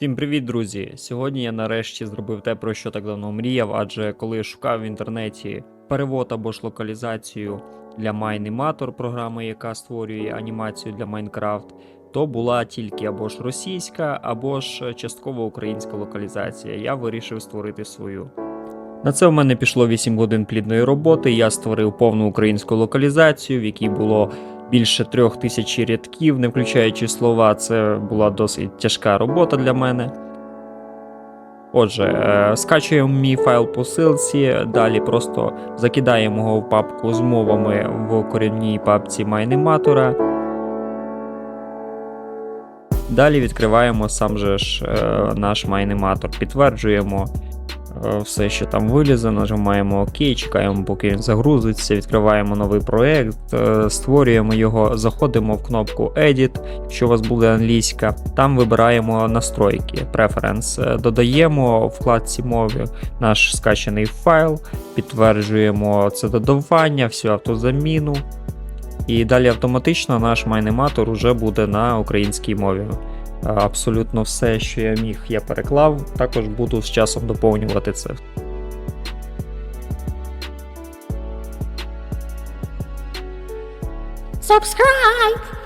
Всім привіт, друзі! Сьогодні я нарешті зробив те, про що так давно мріяв, адже коли шукав в інтернеті перевод або ж локалізацію для Майніматор, програми, яка створює анімацію для Майнкрафт, то була тільки або ж російська, або ж частково українська локалізація. Я вирішив створити свою. На це в мене пішло 8 годин плідної роботи. Я створив повну українську локалізацію, в якій було більше трьох тисяч рядків, не включаючи слова. Це була досить тяжка робота для мене. Отже, е, скачуємо мій файл по ссылці, далі просто закидаємо його в папку з мовами в корінній папці майнематора. Далі відкриваємо сам же ж е, наш майнематор, підтверджуємо все, що там вилізе, нажимаємо ОК, чекаємо, поки він загрузиться, відкриваємо новий проект, е, створюємо його, заходимо в кнопку Edit, якщо у вас буде англійська, там вибираємо настройки, Preference, Е, додаємо в вкладці мови наш скачаний файл, підтверджуємо це додавання, всю автозаміну. І далі автоматично наш майнематор уже буде на українській мові. Абсолютно все, що я міг, я переклав. Також буду з часом доповнювати це. Subscribe!